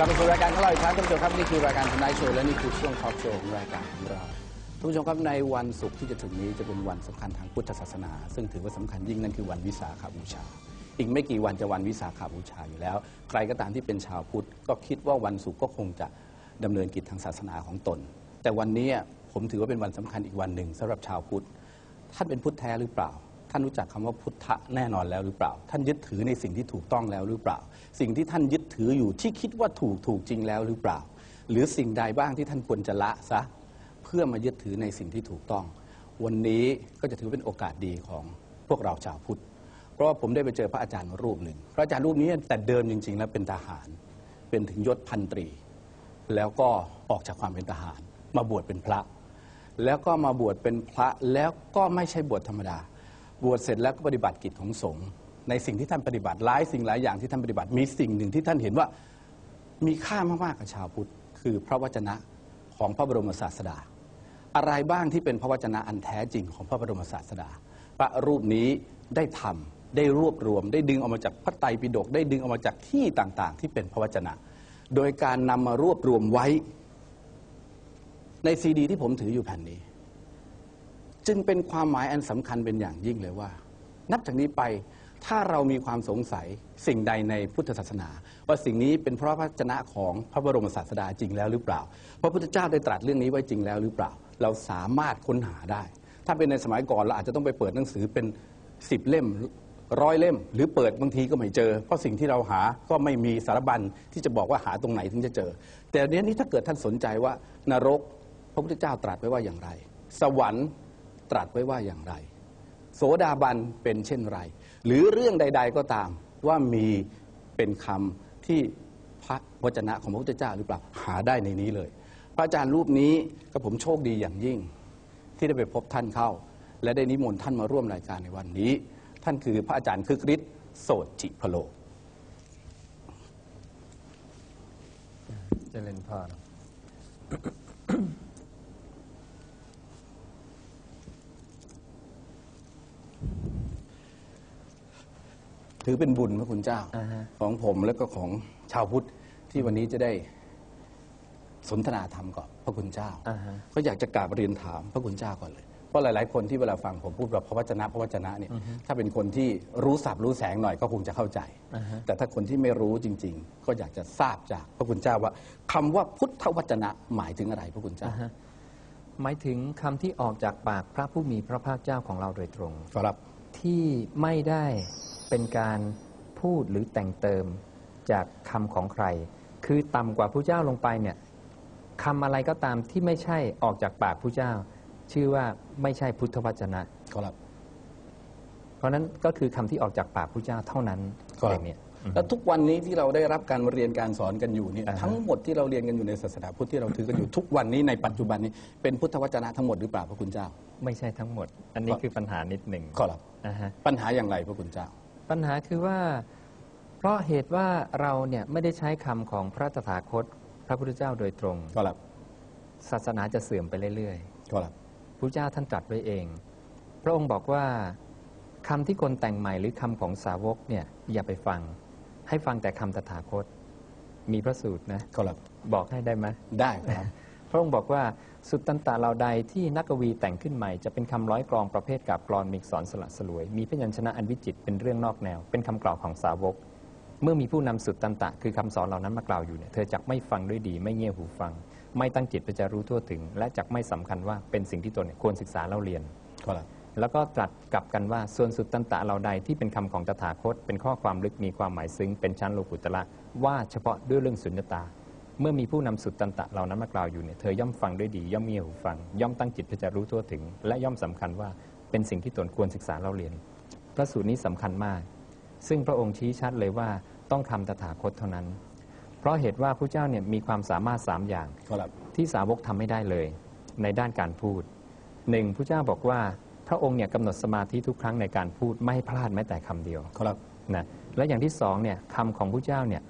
กลับมาสู่รายการของเราอีกครั้งท่านผู้ชมครับนี่คือรายการทนายโชว์และนี่คือช่วงทอล์กโชว์ของรายการของเราท่านผู้ชมครับในวันศุกร์ที่จะถึงนี้จะเป็นวันสำคัญทางพุทธศาสนา ซึ่งถือว่าสำคัญยิ่งนั่นคือวันวิสาขบูชา อีกไม่กี่วันจะวันวิสาขบูชาอยู่แล้ว ใครก็ตามที่เป็นชาวพุทธก็คิดว่าวันศุกร์ก็คงจะดำเนินกิจทางศาสนาของตน แต่วันนี้ผมถือว่าเป็นวันสำคัญอีกวันหนึ่งสำหรับชาวพุทธท่านเป็นพุทธแท้หรือเปล่า ท่านรู้จักคำว่าพุทธะแน่นอนแล้วหรือเปล่า ท่านยึดถือในสิ่งที่ถูกต้องแล้วหรือเปล่า สิ่งที่ท่านยึดถืออยู่ที่คิดว่าถูกถูกจริงแล้วหรือเปล่า หรือสิ่งใดบ้างที่ท่านควรจะละซะเพื่อมายึดถือในสิ่งที่ถูกต้อง วันนี้ก็จะถือเป็นโอกาสดีของพวกเราชาวพุทธเพราะว่าผมได้ไปเจอพระอาจารย์รูปหนึ่งพระอาจารย์รูปนี้แต่เดิมจริง ๆ แล้วเป็นทหาร เป็นถึงยศพันตรี แล้วก็ออกจากความเป็นทหาร มาบวชเป็นพระ แล้วก็มาบวชเป็นพระแล้วก็ไม่ใช่บวชธรรมดา บวชเสร็จแล้วก็ปฏิบัติกิจของสงฆ์ในสิ่งที่ท่านปฏิบัติหลายสิ่งหลายอย่างที่ท่านปฏิบัติ มีสิ่งหนึ่งที่ท่านเห็นว่ามีค่ามากๆกับชาวพุทธ คือพระวจนะของพระบรมศาสดา อะไรบ้างที่เป็นพระวจนะอันแท้จริงของพระบรมศาสดา พระรูปนี้ได้ทำได้รวบรวม ได้ดึงออกมาจากพระไตรปิฎกได้ดึงออกมาจากที่ต่างๆ ที่เป็นพระวจนะ โดยการนำมารวบรวมไว้ ในซีดี ที่ผมถืออยู่แผ่นนี้ จึงเป็นความหมายอันสำคัญเป็นอย่างยิ่งเลยว่า นับจากนี้ไปถ้าเรามีความสงสัยสิ่งใดในพุทธศาสนา ว่าสิ่งนี้เป็นพระวจนะของพระบรมศาสดาจริงแล้วหรือเปล่า พระพุทธเจ้าได้ตรัสเรื่องนี้ไว้จริงแล้วหรือเปล่า เราสามารถค้นหาได้ ถ้าเป็นในสมัยก่อนเราอาจจะต้องไปเปิดหนังสือเป็นสิบเล่มร้อยเล่ม หรือเปิดบางทีก็ไม่เจอ เพราะสิ่งที่เราหาก็ไม่มีสารบัญที่จะบอกว่าหาตรงไหนถึงจะเจอ แต่เนี้ยนี้ถ้าเกิดท่านสนใจว่านรก พระพุทธเจ้าตรัสไว้ว่าอย่างไร สวรรค์ ตรัสไว้ว่าอย่างไร โสดาบันเป็นเช่นไร หรือเรื่องใด ๆ ก็ตามว่ามีเป็นคำที่พระวจนะของพระพุทธเจ้าหรือเปล่าหาได้ในนี้เลย พระอาจารย์รูปนี้ก็ผมโชคดีอย่างยิ่ง ที่ได้ไปพบท่านเข้า และได้นิมนต์ท่านมาร่วมรายการในวันนี้ ท่านคือพระอาจารย์คึกฤทธิ์โสจิพโลเจริญพร ถือเป็นบุญพระคุณเจ้าอ่าฮะ ของผมและก็ของชาวพุทธที่วันนี้จะได้สนทนาธรรมกับพระคุณเจ้า อ่าฮะ ก็อยากจะกราบเรียนถามพระคุณเจ้าก่อนเลย เพราะหลาย ๆ คนที่เวลาฟังผมพูดแบบพระวจนะพระวจนะเนี่ย ถ้าเป็นคนที่รู้สับรู้แสงหน่อยก็คงจะเข้าใจอ่าฮะแต่ถ้าคนที่ไม่รู้จริง ๆ ก็อยากจะทราบจากพระคุณเจ้าว่าคำว่าพุทธวจนะหมายถึงอะไรพระคุณเจ้า อ่าฮะหมายถึงคำที่ออกจากปากพระผู้มีพระภาคเจ้าของเราโดยตรงครับ ที่ไม่ได้เป็นการพูดหรือแต่งเติมจากคำของใคร คือต่ำกว่าผู้เจ้าลงไปเนี่ยคำอะไรก็ตามที่ไม่ใช่ออกจากปากผู้เจ้า ชื่อว่าไม่ใช่พุทธวจนะครับ เพราะนั้นก็คือคำที่ออกจากปากผู้เจ้าเท่านั้นครับเองเนี่ย แล้วทุกวันนี้ที่เราได้รับการเรียนการสอนกันอยู่เนี่ยอ่าฮะทั้งหมดที่เราเรียนกันอยู่ในศาสนาพุทธที่เราถือกันอยู่ทุกวันนี้ในปัจจุบันนี้เป็นพุทธวจนะทั้งหมดหรือเปล่าพระคุณเจ้า ไม่ใช่ทั้งหมด อันนี้ครับคือปัญหานิดหนึ่งครับอ่าฮะปัญหาอย่างไรพระคุณเจ้า ปัญหาคือว่า เพราะเหตุว่าเราเนี่ยไม่ได้ใช้คำของพระตถาคต พระพุทธเจ้าโดยตรงครับศาสนาจะเสื่อมไปเรื่อยครับๆพระเจ้าท่านตรัสไว้เอง พระองค์บอกว่าคำที่คนแต่งใหม่หรือคำของสาวกเนี่ยอย่าไปฟัง ให้ฟังแต่คำตถาคต มีพระสูตรนะครับบอกให้ได้ไหมได้ครับ พระองค์บอกว่าสุตตันตะเหล่าใดที่นักกวีแต่งขึ้นใหม่ จะเป็นคำร้อยกรองประเภทกับกรอนมีอักษรสละสลวย มีพยัญชนะอันวิจิตรเป็นเรื่องนอกแนว เป็นคำกล่าวของสาวก เมื่อมีผู้นำสุดตันตะ คือคำสอนเหล่านั้นมากล่าวอยู่เนี่ยเธอจักไม่ฟังด้วยดี ไม่เงี่ยหูฟัง ไม่ตั้งจิตไปจะรู้ทั่วถึง และจักไม่สำคัญว่าเป็นสิ่งที่ตนเนี่ยควรศึกษาเล่าเรียนครับ แล้วก็ตรัสกลับกันว่าส่วนสุดตันตะเหล่าใดที่เป็นคำของตถาคต เป็นข้อความลึกมีความหมายซึ้งเป็นชั้นโลกุตละว่าเฉพาะด้วยเรื่องสุญญตา เมื่อมีผู้นำสุดตันตะเหล่านั้นมากล่าวอยู่เนี่ยเธอย่อมฟังด้วยดี ย่อมเงี่ยหูฟัง ย่อมตั้งจิตเพื่อจะรู้ทั่วถึง และย่อมสำคัญว่าเป็นสิ่งที่ตนควรศึกษาเล่าเรียน พระสูตรนี้สำคัญมาก ซึ่งพระองค์ชี้ชัดเลยว่าต้องคำตถาคตเท่านั้น เพราะเหตุว่าพระเจ้าเนี่ยมีความสามารถสามอย่างที่สาวกทำไม่ได้เลย ในด้านการพูดหนึ่งพระเจ้าบอกว่า พระองค์เนี่ยกำหนดสมาธิทุกครั้งในการพูดไม่ให้พลาดแม้แต่คำเดียวครับนะและอย่างที่สองเนี่ยคำของพระเจ้าเนี่ย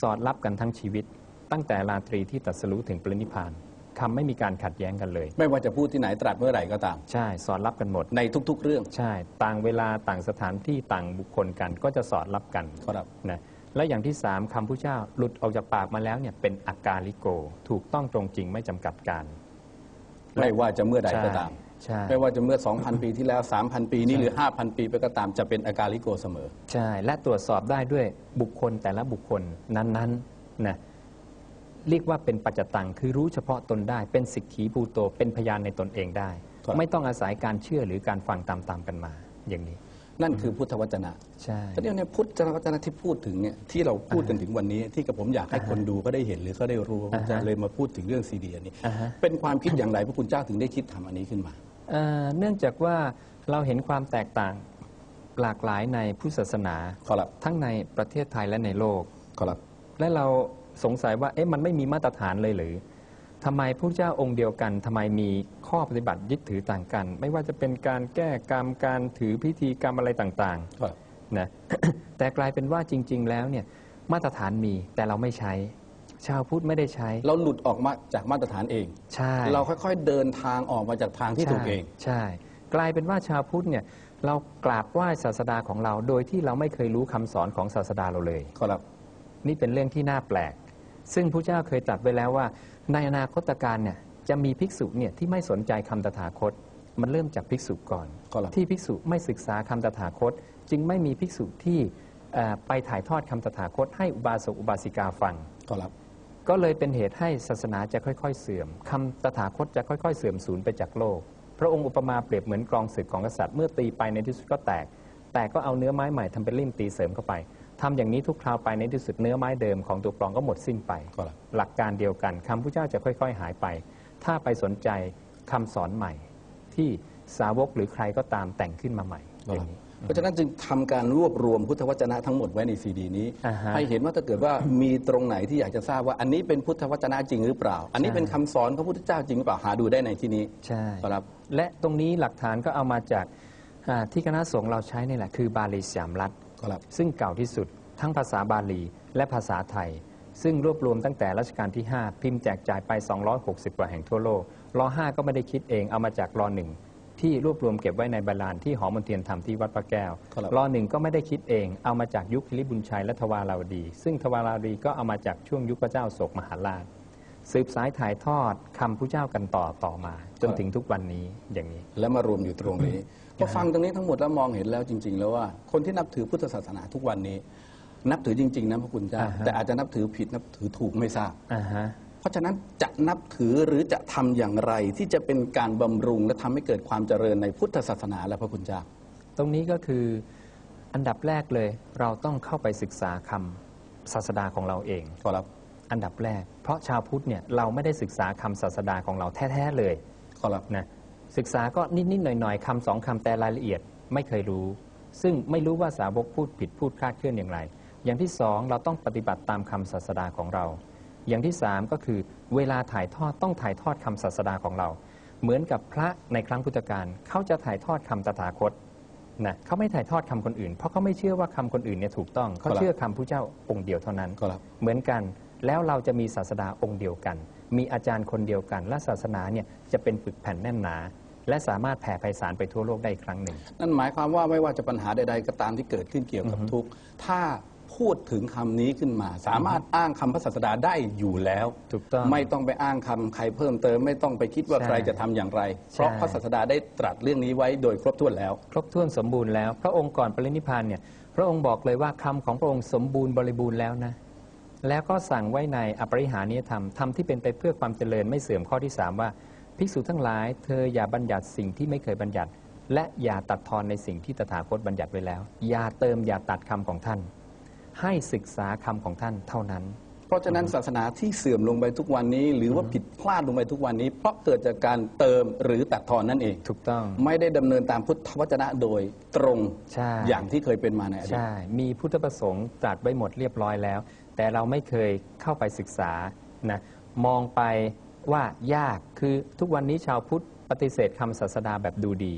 สอดรับกันทั้งชีวิต ตั้งแต่ราตรีที่ตรัสรู้ถึงปรินิพพานคำไม่มีการขัดแย้งกันเลย ไม่ว่าจะพูดที่ไหนตรัสเมื่อไหร่ก็ตาม ใช่ สอดรับกันหมดในทุก ๆ เรื่อง ใช่ ต่างเวลาต่างสถานที่ต่างบุคคลกันก็จะสอดรับกันครับนะและอย่างที่สามคำพุทธเจ้าหลุดออกจากปากมาแล้วเนี่ยเป็นอากาลิโก ถูกต้องตรงจริงไม่จำกัดการไม่ว่าจะเมื่อใดก็ตาม ใช่ ไม่ว่าจะเมื่อ 2,000 ปีที่แล้ว 3,000 ปีนี้หรือ 5,000 ปีไปก็ตามจะเป็นอากาลิโกเสมอ ใช่ และตรวจสอบได้ด้วยบุคคลแต่ละบุคคลนั้นๆนะเรียกว่าเป็นปัจจตังคือรู้เฉพาะตนได้เป็นสิกขีภูโตเป็นพยานในตนเองได้ ครับ ไม่ต้องอาศัยการเชื่อหรือการฟังตามๆกันมาอย่างนี้ นั่นคือพุทธวจนะใช่ทีนี้เนี่ยพุทธวจนะที่พูดถึงเนี่ยที่เราพูดกันถึงวันนี้ ที่กับผมอยากให้คนดูก็ได้เห็นหรือก็ได้รู้ว่าจะเลยมาพูดถึงเรื่องซีดีอันนี้ อ่าฮะ เป็นความคิดอย่างไรพระคุณเจ้าถึงได้คิดทำอันนี้ขึ้นมา เอ่อเนื่องจากว่าเราเห็นความแตกต่างหลากหลายในพุทธศาสนา ขอรับทั้งในประเทศไทยและในโลก ขอรับ และเราสงสัยว่าเอ๊ะมันไม่มีมาตรฐานเลยหรือทำไมพระเจ้าองค์เดียวกันทำไมมีข้อปฏิบัติยึดถือต่างกัน ไม่ว่าจะเป็นการแก้กรรมการถือพิธีกรรมอะไรต่างขอรับ ๆนะ แต่กลายเป็นว่าจริง ๆ แล้วเนี่ยมาตรฐานมีแต่เราไม่ใช้ ชาวพุทธไม่ได้ใช้ เราหลุดออกมาจากมาตรฐานเอง ใช่เราค่อยๆเดินทางออกมาจากทางที่ถูกเอง ใช่ใช่กลายเป็นว่าชาวพุทธเนี่ยเรากราบไหว้ศาสดาของเรา โดยที่เราไม่เคยรู้คำสอนของศาสดาเราเลยขอรับ นี่เป็นเรื่องที่น่าแปลก ซึ่งพระเจ้าเคยตรัสไว้แล้วว่า ในอนาคตการเนี่ยจะมีภิกษุเนี่ยที่ไม่สนใจคำตถาคต มันเริ่มจากภิกษุก่อนขอรับที่ภิกษุไม่ศึกษาคำตถาคต จึงไม่มีภิกษุที่เอ่อไปถ่ายทอดคำตถาคต ให้อุบาสกอุบาสิกาฟังขอรับ ก็เลยเป็นเหตุให้ศาสนาจะค่อย ๆ เสื่อมคำตถาคตจะค่อย ๆ เสื่อมสูญไปจากโลก พระองค์อุปมาเปรียบเหมือนกลองศึกของกษัตริย์เมื่อตีไปในที่สุดก็แตก แต่ก็เอาเนื้อไม้ใหม่ทำเป็นลิ่มตีเสริมเข้าไปทำอย่างนี้ทุกคราวไปในที่สุดเนื้อไม้เดิมของตัวกลองก็หมดสิ้นไป หลักการเดียวกันคำพระเจ้าจะค่อย ๆ หายไป ถ้าไปสนใจคำสอนใหม่ ที่สาวกหรือใครก็ตามแต่งขึ้นมาใหม่อย่างนี้ เพราะฉะนั้นจึงทำการรวบรวมพุทธวจนะทั้งหมดไว้ในซีดีนี้อ่าฮะให้เห็นว่าถ้าเกิดว่ามีตรงไหนที่อยากจะทราบว่าอันนี้เป็นพุทธวจนะจริงหรือเปล่า อันนี้ใช่เป็นคำสอนของพระพุทธเจ้าจริงหรือเปล่าหาดูได้ในที่นี้ใช่ขอรับและตรงนี้หลักฐานก็เอามาจากอ่าที่คณะสงฆ์เราใช้นี่แหละคือบาลีสามรัฐขอรับซึ่งเก่าที่สุดทั้งภาษาบาลีและภาษาไทย ซึ่งรวบรวมตั้งแต่รัชกาลที่ 5 พิมพ์แจกจ่ายไป 260 กว่าแห่งทั่วโลกรอ5ก็ไม่ได้คิดเองเอามาจากรอหนึ่ง ที่รวบรวมเก็บไว้ในบาลานที่หอมนเทียนธรรมที่วัดพระแก้วครับ รอหนึ่งก็ไม่ได้คิดเอง เอามาจากยุคคิริบุญชัยและทวาราวดี ซึ่งทวาราวดีก็เอามาจากช่วงยุคพระเจ้าโศกมหาราช สืบสายถ่ายทอดคำผู้เจ้ากันต่อต่อมา จนถึงทุกวันนี้อย่างนี้ แล้วมารวมอยู่ตรงนี้ พอฟังตรงนี้ทั้งหมดแล้วมองเห็นแล้วจริง ๆ แล้วว่าคนที่นับถือพุทธศาสนาทุกวันนี้ นับถือจริง ๆนะพระคุณเจ้าอ่าฮะ แต่อาจจะนับถือผิดนับถือถูกไม่ทราบ อ่าฮะ เพราะฉะนั้นจะนับถือหรือจะทำอย่างไรที่จะเป็นการบำรุงและทำให้เกิดความเจริญในพุทธศาสนาและพระคุณเจ้า ตรงนี้ก็คืออันดับแรกเลย เราต้องเข้าไปศึกษาคำศาสดาของเราเองขอรับอันดับแรก เพราะชาวพุทธเนี่ยเราไม่ได้ศึกษาคำศาสดาของเราแท้ๆเลยขอรับนะศึกษาก็นิดๆหน่อยๆคำสองคำแต่รายละเอียดไม่เคยรู้ ซึ่งไม่รู้ว่าสาวกพูดผิดพูดคลาดเคลื่อนอย่างไร อย่างที่สองเราต้องปฏิบัติตามคำศาสดาของเรา อย่างที่สามก็คือเวลาถ่ายทอดต้องถ่ายทอดคำศาสดาของเรา เหมือนกับพระในครั้งพุทธกาลเขาจะถ่ายทอดคำตถาคตนะเขาไม่ถ่ายทอดคำคนอื่น เพราะเขาไม่เชื่อว่าคำคนอื่นเนี่ยถูกต้องเขาครับเชื่อคำผู้เจ้าองค์เดียวเท่านั้นขอรับเหมือนกันแล้วเราจะมีศาสดาองค์เดียวกัน มีอาจารย์คนเดียวกัน และศาสนาเนี่ยจะเป็นปึกแผ่นแน่นหนา และสามารถแผ่ไพศาลไปทั่วโลกได้อีกครั้งหนึ่ง นั่นหมายความว่าไม่ว่าจะปัญหาใดๆก็ตามที่เกิดขึ้นเกี่ยวกับทุกข์ถ้า พูดถึงคำนี้ขึ้นมา สามารถอ้างคำพระศาสดาได้อยู่แล้วถูกต้องไม่ต้องไปอ้างคำใครเพิ่มเติม ไม่ต้องไปคิดว่าใช่ใครจะทำอย่างไรใช่เพราะพระศาสดาได้ตรัสเรื่องนี้ไว้โดยครบถ้วนแล้ว ครบถ้วนสมบูรณ์แล้ว พระองค์ก่อนปรินิพพานเนี่ยพระองค์บอกเลยว่าคำของพระองค์สมบูรณ์บริบูรณ์แล้วนะ แล้วก็สั่งไว้ในอปริหานิยธรรมธรรมที่เป็นไปเพื่อความเจริญไม่เสื่อมข้อที่3ว่าภิกษุทั้งหลาย เธออย่าบัญญัติสิ่งที่ไม่เคยบัญญัติ และอย่าตัดทอนในสิ่งที่ตถาคตบัญญัติไว้แล้ว อย่าเติมอย่าตัดคำของท่าน ให้ศึกษาคำของท่านเท่านั้น เพราะฉะนั้นศาสนาที่เสื่อมลงไปทุกวันนี้ หรือว่าผิดพลาดลงไปทุกวันนี้ เพราะเกิดจากการเติมหรือตัดทอนนั่นเอง ถูกต้อง ไม่ได้ดำเนินตามพุทธวจนะโดยตรงใช่ อย่างที่เคยเป็นมาในอดีต ใช่ มีพุทธประสงค์ตรัสไว้หมดเรียบร้อยแล้ว แต่เราไม่เคยเข้าไปศึกษานะมองไปว่ายากคือทุกวันนี้ชาวพุทธปฏิเสธคำศาสดาแบบดูดี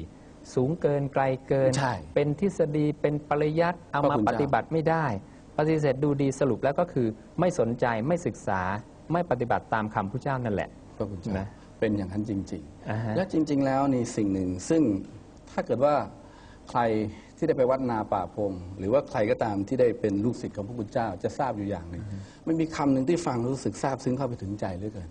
สูงเกินไกลเกิน ใช่เป็นทฤษฎีเป็นปริยัติเอาพระมาคุณปเจ้าฏิบัติไม่ได้ ปฏิเสธดูดีสรุปแล้วก็คือไม่สนใจไม่ศึกษาไม่ปฏิบัติตามคำพระเจ้านั่นแหละ พระคุณเจ้านะเป็นอย่างนั้นจริง อ่าฮะ ๆ และจริง ๆ แล้วนี่สิ่งหนึ่งซึ่งถ้าเกิดว่าใครที่ได้ไปวัดนาป่าพง หรือว่าใครก็ตามที่ได้เป็นลูกศิษย์ของพระคุณเจ้าจะทราบอยู่อย่างหนึ่งมันมีคำหนึ่งที่ฟังรู้สึกซาบซึ้งเข้าไปถึงใจเหลือเกิน